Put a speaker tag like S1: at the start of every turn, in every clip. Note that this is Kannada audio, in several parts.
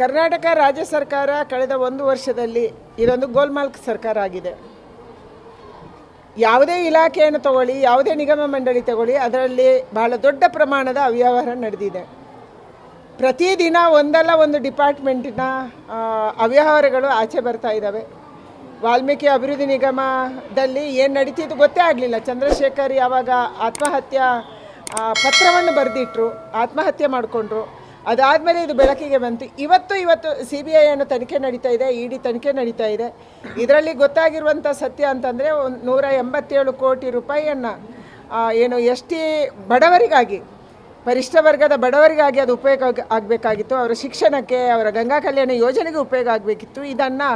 S1: ಕರ್ನಾಟಕ ರಾಜ್ಯ ಸರ್ಕಾರ ಕಳೆದ ಒಂದು ವರ್ಷದಲ್ಲಿ ಇದೊಂದು ಗೋಲ್ಮಾಲ್ಕ್ ಸರ್ಕಾರ ಆಗಿದೆ. ಯಾವುದೇ ಇಲಾಖೆಯನ್ನು ತಗೊಳ್ಳಿ, ಯಾವುದೇ ನಿಗಮ ಮಂಡಳಿ ತಗೊಳ್ಳಿ, ಅದರಲ್ಲಿ ಬಹಳ ದೊಡ್ಡ ಪ್ರಮಾಣದ ಅವ್ಯವಹಾರ ನಡೆದಿದೆ. ಪ್ರತಿದಿನ ಒಂದಲ್ಲ ಒಂದು ಡಿಪಾರ್ಟ್ಮೆಂಟಿನ ಅವ್ಯವಹಾರಗಳು ಆಚೆ ಬರ್ತಾ ಇದ್ದಾವೆ ವಾಲ್ಮೀಕಿ ಅಭಿವೃದ್ಧಿ ನಿಗಮದಲ್ಲಿ ಏನು ನಡೀತಿದ್ದು ಗೊತ್ತೇ ಆಗಲಿಲ್ಲ. ಚಂದ್ರಶೇಖರ್ ಯಾವಾಗ ಆತ್ಮಹತ್ಯಾ ಪತ್ರವನ್ನು ಬರೆದಿಟ್ರು, ಆತ್ಮಹತ್ಯೆ ಮಾಡಿಕೊಂಡ್ರು. ಅದಾದಮೇಲೆ ಇದು ಬೆಳಕಿಗೆ ಬಂತು. ಇವತ್ತು ಇವತ್ತು ಸಿ ಬಿ ಐ ಅನ್ನು ತನಿಖೆ ನಡೀತಾ ಇದೆ ಇ ಡಿ ತನಿಖೆ ನಡೀತಾ ಇದೆ. ಇದರಲ್ಲಿ ಗೊತ್ತಾಗಿರುವಂಥ ಸತ್ಯ ಅಂತಂದರೆ ಒಂದು ನೂರ ಎಂಬತ್ತೇಳು ಕೋಟಿ ರೂಪಾಯಿಯನ್ನು ಏನು ಎಸ್ ಟಿ ಬಡವರಿಗಾಗಿ, ಪರಿಷ್ಠ ವರ್ಗದ ಬಡವರಿಗಾಗಿ ಅದು ಉಪಯೋಗ ಆಗಬೇಕಾಗಿತ್ತು. ಅವರ ಶಿಕ್ಷಣಕ್ಕೆ, ಅವರ ಗಂಗಾ ಕಲ್ಯಾಣ ಯೋಜನೆಗೆ ಉಪಯೋಗ ಆಗಬೇಕಿತ್ತು. ಇದನ್ನು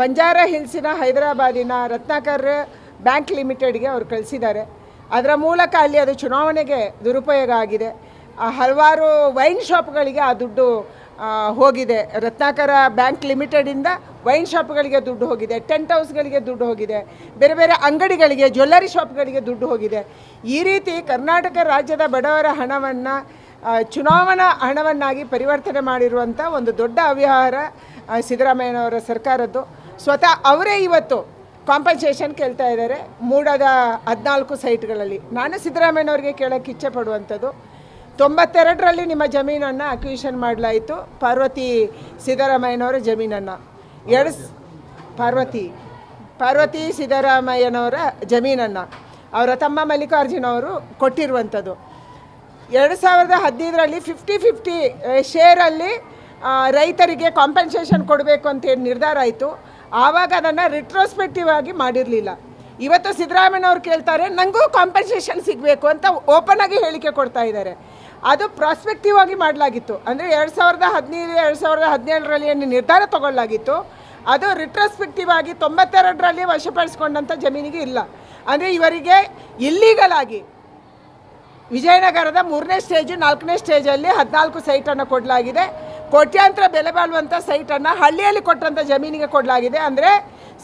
S1: ಬಂಜಾರ ಹಿಲ್ಸಿನ ಹೈದರಾಬಾದಿನ ರತ್ನಾಕರ್ ಬ್ಯಾಂಕ್ ಲಿಮಿಟೆಡ್ಗೆ ಅವರು ಕಳಿಸಿದ್ದಾರೆ. ಅದರ ಮೂಲಕ ಅಲ್ಲಿ ಅದು ಚುನಾವಣೆಗೆ ದುರುಪಯೋಗ ಆಗಿದೆ. ಹಲವಾರು ವೈನ್ ಶಾಪ್ಗಳಿಗೆ ಆ ದುಡ್ಡು ಹೋಗಿದೆ. ರತ್ನಾಕರ ಬ್ಯಾಂಕ್ ಲಿಮಿಟೆಡಿಂದ ವೈನ್ ಶಾಪ್ಗಳಿಗೆ ದುಡ್ಡು ಹೋಗಿದೆ. ಟೆಂಟ್ ಹೌಸ್ಗಳಿಗೆ ದುಡ್ಡು ಹೋಗಿದೆ. ಬೇರೆ ಬೇರೆ ಅಂಗಡಿಗಳಿಗೆ, ಜ್ಯುವೆಲ್ಲರಿ ಶಾಪ್ಗಳಿಗೆ ದುಡ್ಡು ಹೋಗಿದೆ. ಈ ರೀತಿ ಕರ್ನಾಟಕ ರಾಜ್ಯದ ಬಡವರ ಹಣವನ್ನು ಚುನಾವಣಾ ಹಣವನ್ನಾಗಿ ಪರಿವರ್ತನೆ ಮಾಡಿರುವಂಥ ಒಂದು ದೊಡ್ಡ ಅವ್ಯವಹಾರ ಸಿದ್ದರಾಮಯ್ಯನವರ ಸರ್ಕಾರದ್ದು. ಸ್ವತಃ ಅವರೇ ಇವತ್ತು ಕಾಂಪನ್ಸೇಷನ್ ಕೇಳ್ತಾ ಇದ್ದಾರೆ. ಮೂಡದ ಹದಿನಾಲ್ಕು ಸೈಟ್ಗಳಲ್ಲಿ. ನಾನು ಸಿದ್ದರಾಮಯ್ಯನವ್ರಿಗೆ ಕೇಳೋಕ್ಕೆ ಇಚ್ಛೆ ಪಡುವಂಥದ್ದು. ತೊಂಬತ್ತೆರಡರಲ್ಲಿ ನಿಮ್ಮ ಜಮೀನನ್ನು ಅಕ್ವಿಷನ್ ಮಾಡಲಾಯಿತು. ಪಾರ್ವತಿ ಸಿದ್ದರಾಮಯ್ಯನವರ ಜಮೀನನ್ನು. ಎರಡು ಪಾರ್ವತಿ ಪಾರ್ವತಿ ಸಿದ್ದರಾಮಯ್ಯನವರ ಜಮೀನನ್ನು ಅವರ ತಮ್ಮ ಮಲ್ಲಿಕಾರ್ಜುನ ಅವರು ಕೊಟ್ಟಿರುವಂಥದ್ದು. ಎರಡು ಸಾವಿರದ ಹದಿನೈದರಲ್ಲಿ ಫಿಫ್ಟಿ ಫಿಫ್ಟಿ ಶೇರಲ್ಲಿ ರೈತರಿಗೆ ಕಾಂಪನ್ಸೇಷನ್ ಕೊಡಬೇಕು ಅಂತ ಏನು ನಿರ್ಧಾರ ಆಯಿತು? ಆವಾಗ ಅದನ್ನು ರಿಟ್ರೋಸ್ಪೆಕ್ಟಿವ್ ಆಗಿ ಮಾಡಿರಲಿಲ್ಲ. ಇವತ್ತು ಸಿದ್ದರಾಮಯ್ಯನವ್ರು ಕೇಳ್ತಾರೆ ನನಗೂ ಕಾಂಪನ್ಸೇಷನ್ ಸಿಗಬೇಕು ಅಂತ ಓಪನ್ ಆಗಿ ಹೇಳಿಕೆ ಕೊಡ್ತಾ ಇದ್ದಾರೆ. ಅದು ಪ್ರಾಸ್ಪೆಕ್ಟಿವ್ ಆಗಿ ಮಾಡಲಾಗಿತ್ತು. ಅಂದರೆ ಎರಡು ಸಾವಿರದ ಹದಿನೈದು, ಎರಡು ಸಾವಿರದ ಹದಿನೇಳರಲ್ಲಿ ಏನು ನಿರ್ಧಾರ ತಗೊಳ್ಳಾಗಿತ್ತು ಅದು ರಿಟ್ರೋಸ್ಪೆಕ್ಟಿವ್ ಆಗಿ ತೊಂಬತ್ತೆರಡರಲ್ಲಿ ವಶಪಡಿಸ್ಕೊಂಡಂಥ ಜಮೀನಿಗೆ ಇಲ್ಲ. ಅಂದರೆ ಇವರಿಗೆ ಇಲ್ಲೀಗಲ್ ಆಗಿ ವಿಜಯನಗರದ ಮೂರನೇ ಸ್ಟೇಜು ನಾಲ್ಕನೇ ಸ್ಟೇಜಲ್ಲಿ ಹದಿನಾಲ್ಕು ಸೈಟನ್ನು ಕೊಡಲಾಗಿದೆ. ಕೋಟ್ಯಾಂತರ ಬೆಲೆ ಬಾಳುವಂಥ ಸೈಟನ್ನು ಹಳ್ಳಿಯಲ್ಲಿ ಕೊಟ್ಟಂಥ ಜಮೀನಿಗೆ ಕೊಡಲಾಗಿದೆ. ಅಂದರೆ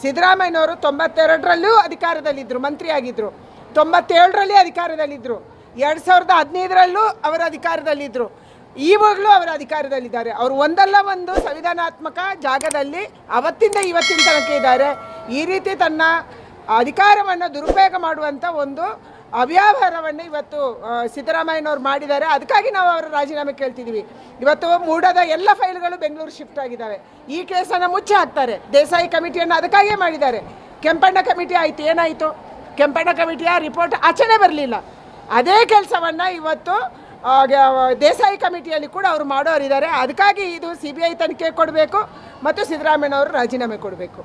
S1: ಸಿದ್ದರಾಮಯ್ಯನವರು ತೊಂಬತ್ತೆರಡರಲ್ಲೂ ಅಧಿಕಾರದಲ್ಲಿದ್ದರು ಮಂತ್ರಿಯಾಗಿದ್ದರು ತೊಂಬತ್ತೇಳರಲ್ಲಿ ಅಧಿಕಾರದಲ್ಲಿದ್ದರು ಎರಡು ಸಾವಿರದ ಹದಿನೈದರಲ್ಲೂ ಅವರ ಅಧಿಕಾರದಲ್ಲಿದ್ದರು ಈವಾಗಲೂ ಅವರ ಅಧಿಕಾರದಲ್ಲಿದ್ದಾರೆ. ಅವರು ಒಂದಲ್ಲ ಒಂದು ಸಂವಿಧಾನಾತ್ಮಕ ಜಾಗದಲ್ಲಿ ಅವತ್ತಿಂದ ಇವತ್ತಿನ ತನಕ ಇದ್ದಾರೆ. ಈ ರೀತಿ ತನ್ನ ಅಧಿಕಾರವನ್ನು ದುರುಪಯೋಗ ಮಾಡುವಂಥ ಒಂದು ಅವ್ಯವಹಾರವನ್ನು ಇವತ್ತು ಸಿದ್ದರಾಮಯ್ಯನವರು ಮಾಡಿದ್ದಾರೆ. ಅದಕ್ಕಾಗಿ ನಾವು ಅವರ ರಾಜೀನಾಮೆ ಕೇಳ್ತಿದ್ದೀವಿ ಇವತ್ತು ಮೂಡದ ಎಲ್ಲ ಫೈಲ್ಗಳು ಬೆಂಗಳೂರು ಶಿಫ್ಟ್ ಆಗಿದ್ದಾವೆ. ಈ ಕೇಸನ್ನು ಮುಚ್ಚಿ ಹಾಕ್ತಾರೆ. ದೇಸಾಯಿ ಕಮಿಟಿಯನ್ನು ಅದಕ್ಕಾಗಿಯೇ ಮಾಡಿದ್ದಾರೆ. ಕೆಂಪಣ್ಣ ಕಮಿಟಿ ಆಯಿತು, ಏನಾಯಿತು? ಕೆಂಪಣ್ಣ ಕಮಿಟಿಯ ರಿಪೋರ್ಟ್ ಆಚೆನೇ ಬರಲಿಲ್ಲ. ಅದೇ ಕೆಲಸವನ್ನು ಇವತ್ತು ದೇಸಾಯಿ ಕಮಿಟಿಯಲ್ಲಿ ಕೂಡ ಅವರು ಮಾಡೋರಿದ್ದಾರೆ. ಅದಕ್ಕಾಗಿ ಇದು ಸಿ ಬಿ ಐ ತನಿಖೆ ಕೊಡಬೇಕು ಮತ್ತು ಸಿದ್ದರಾಮಯ್ಯನವರು ರಾಜೀನಾಮೆ ಕೊಡಬೇಕು.